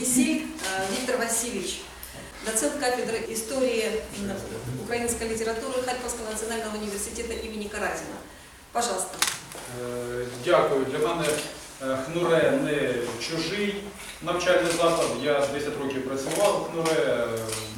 Кисель э, Виктор Васильевич, доцент кафедры истории м, украинской литературы Харьковского национального университета имени Каразина. Пожалуйста. Е, Дякую. Для мене е, ХНУРЕ не чужий навчальний заклад. Я 10 років працював в ХНУРЕ, е,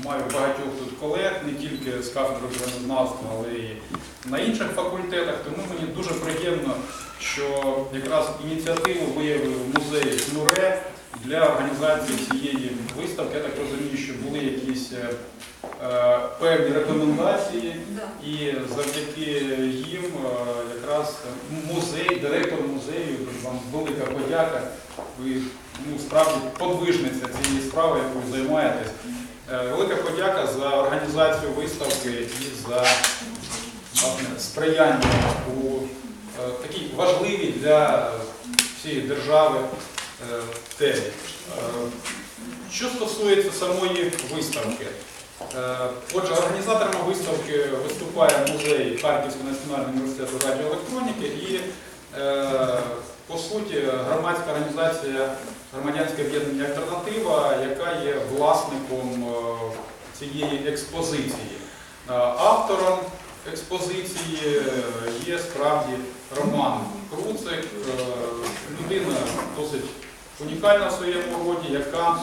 маю багатьох тут колег, не тільки з кафедри краєзнавства, але й на інших факультетах. Тому мені дуже приємно, що якраз ініціативу виявив музей ХНУРЕ для організації цієї виставки. Я так розумію, що були якісь е, е, певні рекомендації. Да. І завдяки їм е, якраз музей, директор музею, вам велика подяка. Ви ну, справді подвижниця цієї справи, якою займаєтесь. Е, Велика подяка за організацію виставки і за власне, сприяння у е, такій важливій для всієї держави темі. Е, Що стосується самої виставки, Е, Отже, організаторами виставки виступає музей Харківського національного університету радіоелектроніки і, е, по суті, громадська організація громадянське об'єднання Альтернатива, яка є власником е, цієї експозиції. Е, Автором експозиції е, є справді Роман Круцик, е, людина досить унікальна в своєму роді, яка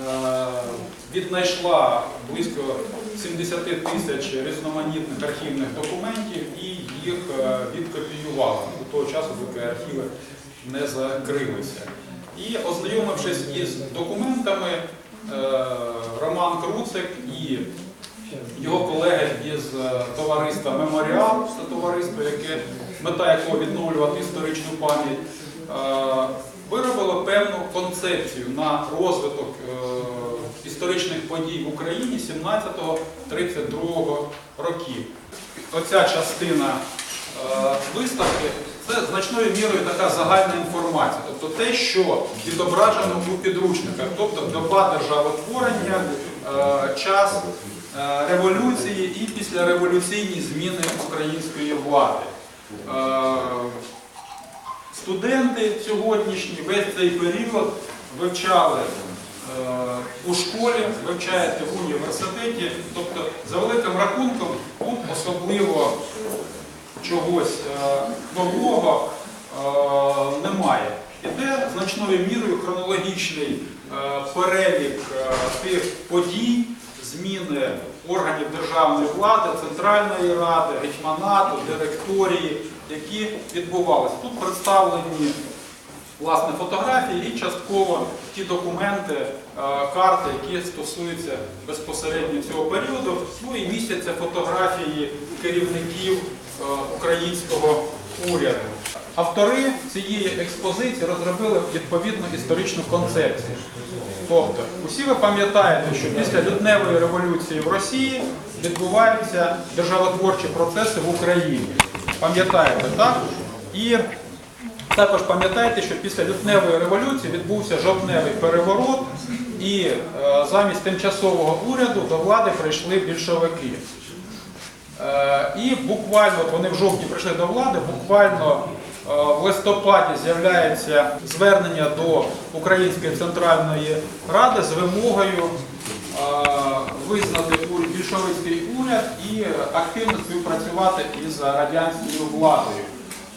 Е, віднайшла близько 70 тисяч різноманітних архівних документів і їх е, відкопіювала. До того часу, доки архіви не закрилися. І ознайомившись із документами, е, Роман Круцик і його колеги із товариства Меморіал, це товариство, яке мета якого відновлювати історичну пам'ять, виробило певну концепцію на розвиток е, історичних подій в Україні 17-32 років. Оця частина е, виставки це значною мірою така загальна інформація, тобто те, що відображено у підручниках, тобто доба державотворення, е, час революції і післяреволюційні зміни української влади. Студенти сьогоднішні весь цей період вивчали е, у школі, вивчаєте в університеті. Тобто, за великим рахунком, тут особливо чогось е, нового е, немає. Іде значною мірою хронологічний перелік тих подій, зміни органів державної влади, Центральної Ради, гетьманату, директорії, які відбувалися. Тут представлені власне фотографії і частково ті документи, е, карти, які стосуються безпосередньо цього періоду. Ну і містяться фотографії керівників е, українського уряду. Автори цієї експозиції розробили відповідну історичну концепцію. Тобто, усі ви пам'ятаєте, що після лютневої революції в Росії відбуваються державотворчі процеси в Україні. Пам'ятаєте, так? І також пам'ятаєте, що після лютневої революції відбувся жовтневий переворот, і е, замість тимчасового уряду до влади прийшли більшовики. Е, І буквально вони в жовтні прийшли до влади, буквально е, в листопаді з'являється звернення до Української центральної ради з вимогою визнати ур- більшовицький уряд і активно співпрацювати із радянською владою.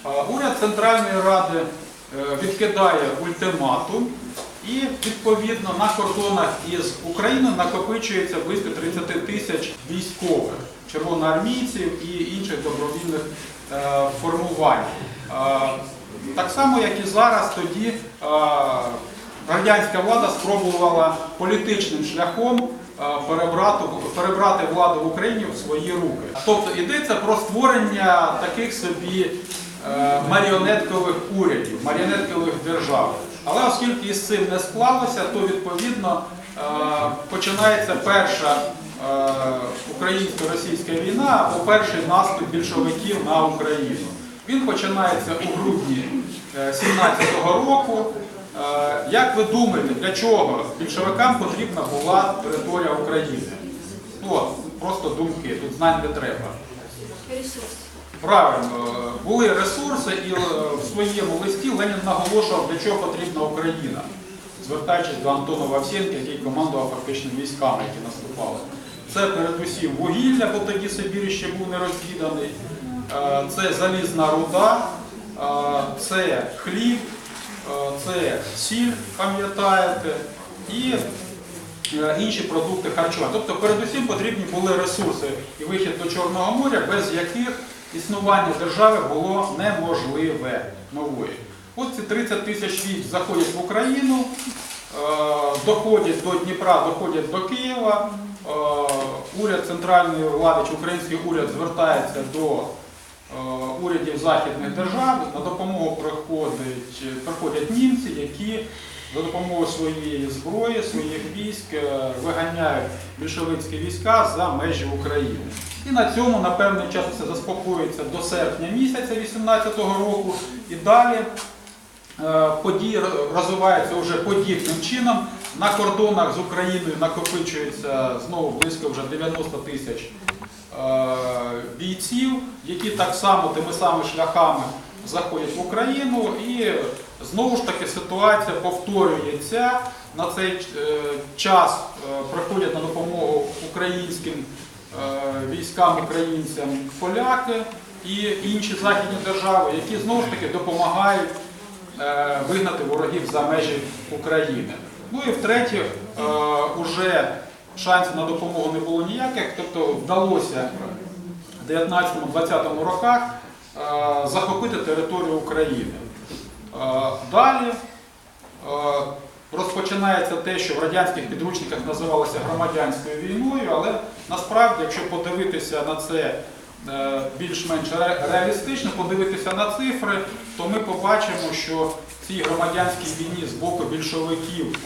Е, Уряд Центральної Ради е, відкидає ультиматум і відповідно на кордонах із Україною накопичується близько 30 тисяч військових, червоноармійців і інших добровільних е, формувань. Е, Так само, як і зараз, тоді е, радянська влада спробувала політичним шляхом е, перебрати, перебрати владу в Україні в свої руки. Тобто йдеться про створення таких собі е, маріонеткових урядів, маріонеткових держав. Але оскільки із цим не склалося, то відповідно е, починається перша е, українсько-російська війна або перший наступ більшовиків на Україну. Він починається у грудні 17-го року. Е, Як ви думаєте, для чого більшовикам потрібна була територія України? Ну, просто думки, тут знань не треба. Правильно, е, були ресурси, і е, в своєму листі Ленін наголошував, для чого потрібна Україна. звертаючись до Антона Вавсенка, який командував фактично військами, які наступали. Це передусім вугілля, бо тоді Сибір ще був не розвіданий, це залізна руда, це хліб, це сіль, пам'ятаєте, і е, інші продукти харчування. Тобто передусім потрібні були ресурси і вихід до Чорного моря, без яких існування держави було неможливе нової. От ці 30 тисяч військ заходять в Україну, е, доходять до Дніпра, доходять до Києва. Е, Уряд центральної влади чи український уряд звертається до е, урядів західних держав. На допомогу приходять, приходять німці, які за допомогою своєї зброї, своїх військ е, виганяють більшовицькі війська за межі України. І на цьому на певний час все заспокоїться до серпня місяця 18-го року. І далі е, події розвиваються вже подібним чином. На кордонах з Україною накопичується знову близько вже 90 тисяч е, бійців, які так само тими самими шляхами заходять в Україну. І знову ж таки ситуація повторюється. На цей е, час е, приходять на допомогу українським е, військам, українцям поляки і інші західні держави, які знову ж таки допомагають е, вигнати ворогів за межі України. Ну і втретє, е, уже шансів на допомогу не було ніяких, тобто вдалося в 19-20 роках е, захопити територію України. Е, Далі е, розпочинається те, що в радянських підручниках називалося громадянською війною, але насправді, якщо подивитися на це більш-менш реалістично, подивитися на цифри, то ми побачимо, що в цій громадянській війні з боку більшовиків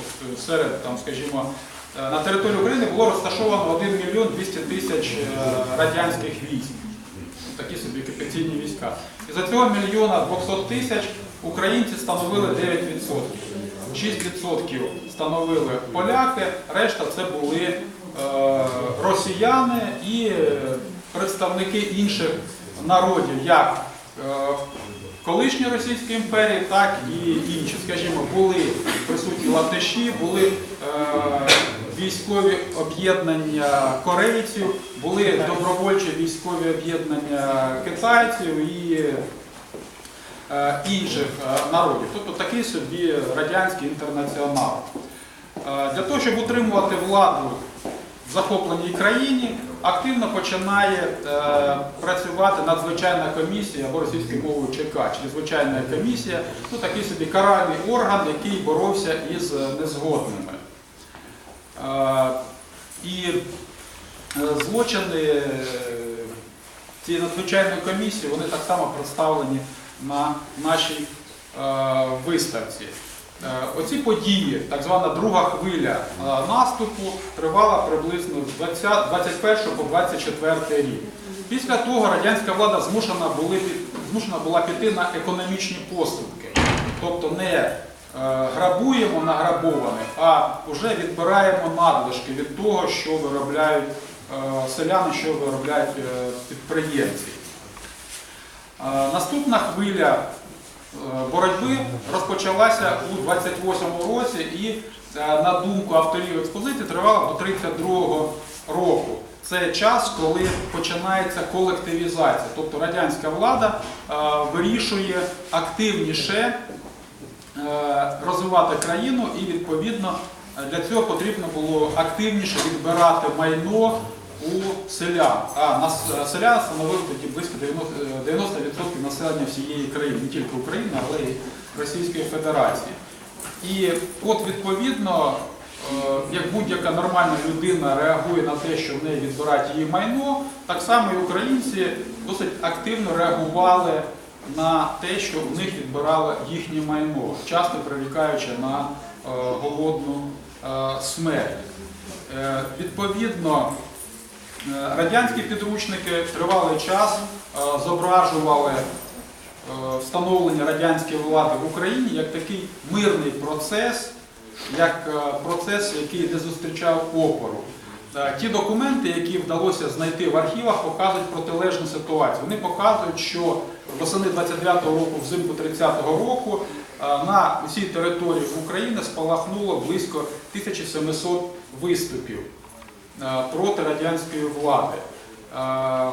серед, там, скажімо, на території України було розташовано 1 мільйон 200 тисяч е, радянських військ такі собі окупаційні війська. І за цього мільйона 200 тисяч українці становили 9%. 6% становили поляки, решта це були е, росіяни і е, представники інших народів, як е, колишньої Російської імперії, так і інші. Скажімо, були присутні латиші, були е, військові об'єднання корейців, були добровольчі військові об'єднання китайців і е, інших е, народів. Тобто такий собі радянський інтернаціонал. Е, Для того, щоб утримувати владу в захопленій країні, активно починає працювати надзвичайна комісія або російською мовою ЧК, чрезвичайна комісія, ну такий собі каральний орган, який боровся із незгодними. І е, злочини е, цієї надзвичайної комісії вони так само представлені на нашій е, виставці. Оці події, так звана друга хвиля наступу, тривала приблизно з 21 по 24 рік. Після того радянська влада змушена, була піти на економічні поступки. Тобто не грабуємо награбоване, а вже відбираємо надлишки від того, що виробляють е, селяни, що виробляють е, підприємці. Е, Наступна хвиля е, боротьби розпочалася у 28-му році і, е, на думку авторів експозиції, тривала до 32-го року. Це час, коли починається колективізація, тобто радянська влада е, вирішує активніше е, розвивати країну і відповідно е, для цього потрібно було активніше відбирати майно у селян. А нас е, селян становили тоді близько 90%, е, 90% населення всієї країни, не тільки України, але й Російської Федерації. І от відповідно, е, як будь-яка нормальна людина реагує на те, що в неї відбирають її майно, так само і українці досить активно реагували на те, що в них відбирали їхнє майно, часто прирікаючи на е, голодну е, смерть. Е, Відповідно, радянські підручники тривалий час зображували встановлення радянської влади в Україні як такий мирний процес, як процес, який не зустрічав опору. Е, Ті документи, які вдалося знайти в архівах, показують протилежну ситуацію. Вони показують, що восени 29-го року, взимку 30-го року на усій території України спалахнуло близько 1700 виступів е, проти радянської влади. Е,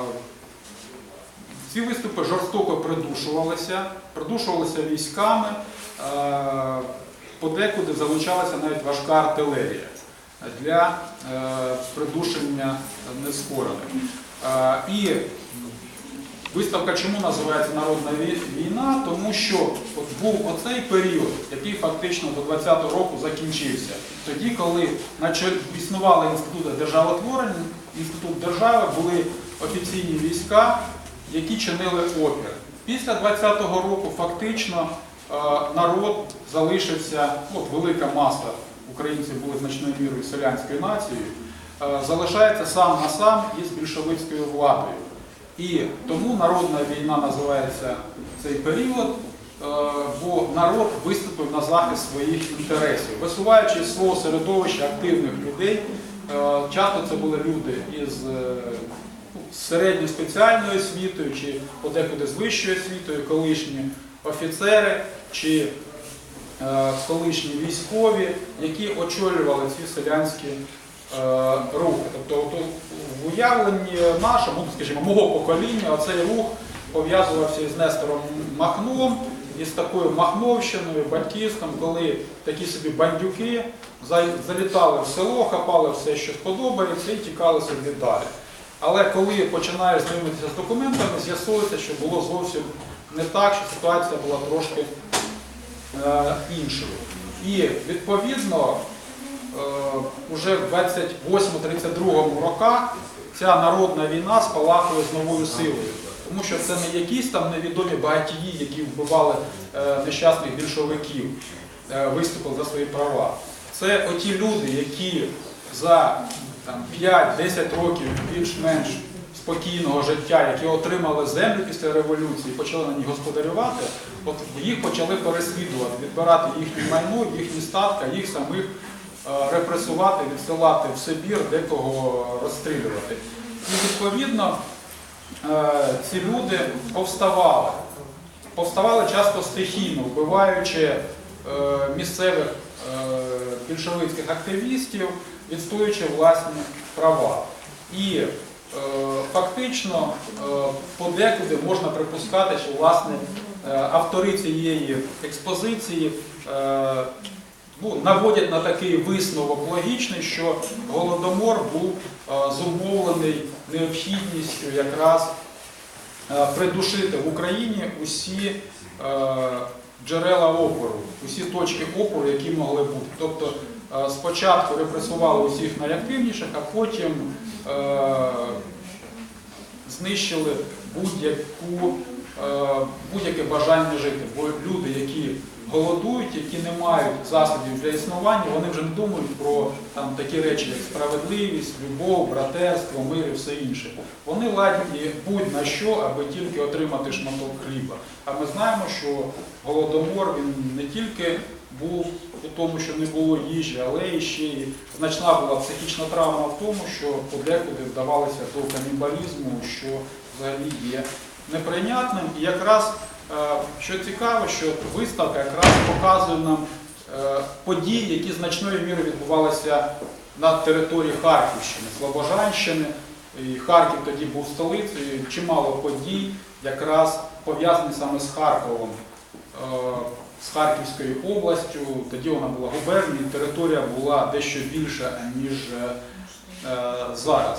Ці виступи жорстоко придушувалися, придушувалися військами, е, подекуди залучалася навіть важка артилерія для е, придушення нескорених. Е, І виставка чому називається Народна війна? Тому що от був оцей період, який фактично до 20-го року закінчився. Тоді, коли існували інститути державотворення, інститут держави, були офіційні війська, які чинили опір. Після 20-го року фактично е, народ залишився, ну, от велика маса українців були значною мірою селянською нацією, е, залишається сам на сам із більшовицькою владою. І тому народна війна називається цей період, е, бо народ виступив на захист своїх інтересів, висуваючи свого середовища активних людей. Е, Часто це були люди із ну, спеціальною освітою чи подекуди з вищою освітою, колишні офіцери чи колишні військові, які очолювали ці селянські е, рухи. Тобто в уявленні нашому, ну, скажімо, мого покоління, оцей рух пов'язувався із Нестором Махном, із такою Махновщиною, батьківством, коли такі собі бандюки залітали в село, хапали все, що сподобається, і тікали собі далі. Але коли починаєш знайомитися з документами, з'ясується, що було зовсім не так, що ситуація була трошки е, іншою. І відповідно е, уже в 28-32 роках ця народна війна спалахує з новою силою. Тому що це не якісь там невідомі багатії, які вбивали е, нещасних більшовиків, е, виступили за свої права. Це оті люди, які за 5-10 років більш-менш спокійного життя, які отримали землю після революції, почали на ній господарювати, от їх почали переслідувати, відбирати їхнє майно, їхні статки, їх самих е, репресувати, відсилати в Сибір, декого розстрілювати. І відповідно е, ці люди повставали. Повставали часто стихійно, вбиваючи е, місцевих більшовицьких активістів, відстоюючи власні права. І фактично е, подекуди можна припускати, що власне е, автори цієї експозиції е, ну, наводять на такий висновок логічний, що голодомор був е, зумовлений необхідністю якраз е, придушити в Україні усі е, джерела опору, усі точки опору, які могли бути. Тобто е, спочатку репресували усіх найактивніших, а потім е, знищили будь-яку, е, будь-яке бажання жити. Бо люди, які голодують, які не мають засобів для існування, вони вже не думають про там, такі речі, як справедливість, любов, братерство, мир і все інше. Вони ладні будь-на що, аби тільки отримати шматок хліба. А ми знаємо, що голодомор він не тільки був у тому, що не було їжі, але і ще й значна була психічна травма в тому, що подекуди вдавалися до канібалізму, що взагалі є неприйнятним. І якраз е, що цікаво, що виставка якраз показує нам е, події, які значною мірою відбувалися на території Харківщини, Слобожанщини. І Харків тоді був столицею, чимало подій якраз пов'язані саме з Харковом, е, з Харківською областю. Тоді вона була губернією, територія була дещо більша, ніж зараз.